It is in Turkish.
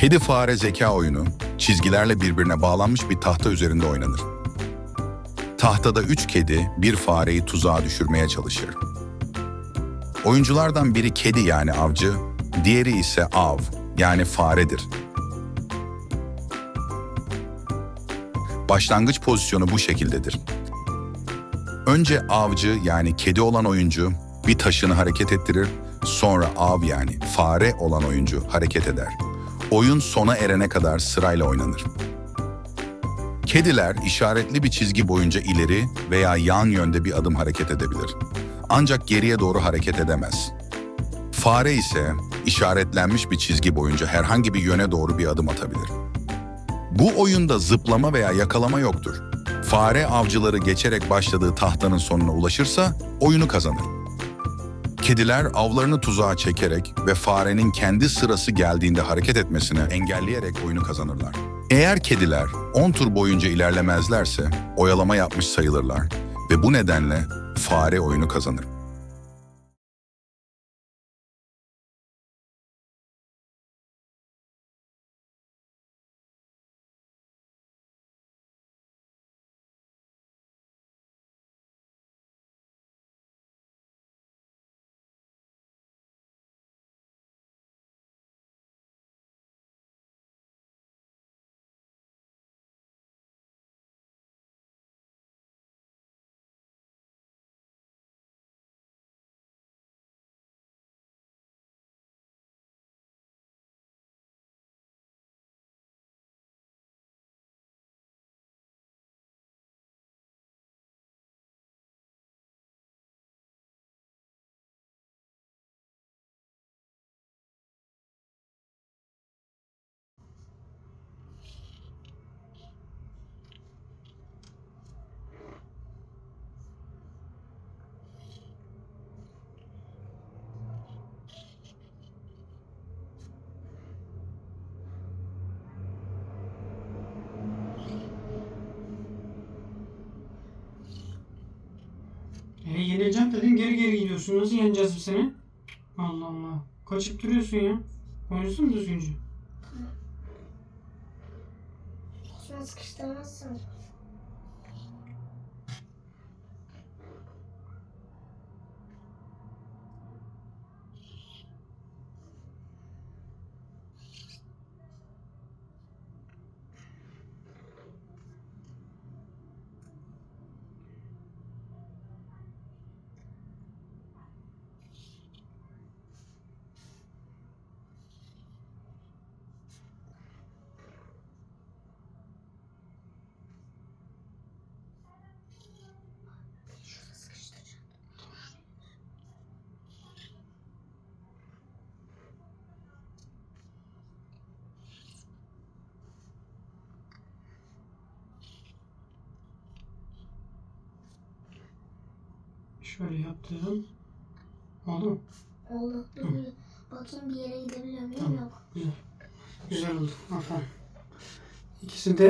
Kedi fare zeka oyunu çizgilerle birbirine bağlanmış bir tahta üzerinde oynanır. Tahtada üç kedi bir fareyi tuzağa düşürmeye çalışır. Oyunculardan biri kedi yani avcı, diğeri ise av yani faredir. Başlangıç pozisyonu bu şekildedir. Önce avcı yani kedi olan oyuncu bir taşını hareket ettirir, sonra av yani fare olan oyuncu hareket eder. Oyun sona erene kadar sırayla oynanır. Kediler işaretli bir çizgi boyunca ileri veya yan yönde bir adım hareket edebilir. Ancak geriye doğru hareket edemez. Fare ise işaretlenmiş bir çizgi boyunca herhangi bir yöne doğru bir adım atabilir. Bu oyunda zıplama veya yakalama yoktur. Fare avcıları geçerek başladığı tahtanın sonuna ulaşırsa oyunu kazanır. Kediler avlarını tuzağa çekerek ve farenin kendi sırası geldiğinde hareket etmesini engelleyerek oyunu kazanırlar. Eğer kediler 10 tur boyunca ilerlemezlerse oyalama yapmış sayılırlar ve bu nedenle fare oyunu kazanır. E yeneceğim dedin geri geri gidiyorsun. Nasıl yeneceğiz biz seni? Allah Allah. Kaçıp duruyorsun ya. Oynasın düzgünce. Şunu sıkıştırmazsın. Şöyle yaptım. Oldu mu? Oldu. Dur bir bakayım bir yere gidebiliyor muyum? Tamam. Yok. Güzel. Güzel oldu. Aferin. İkisi de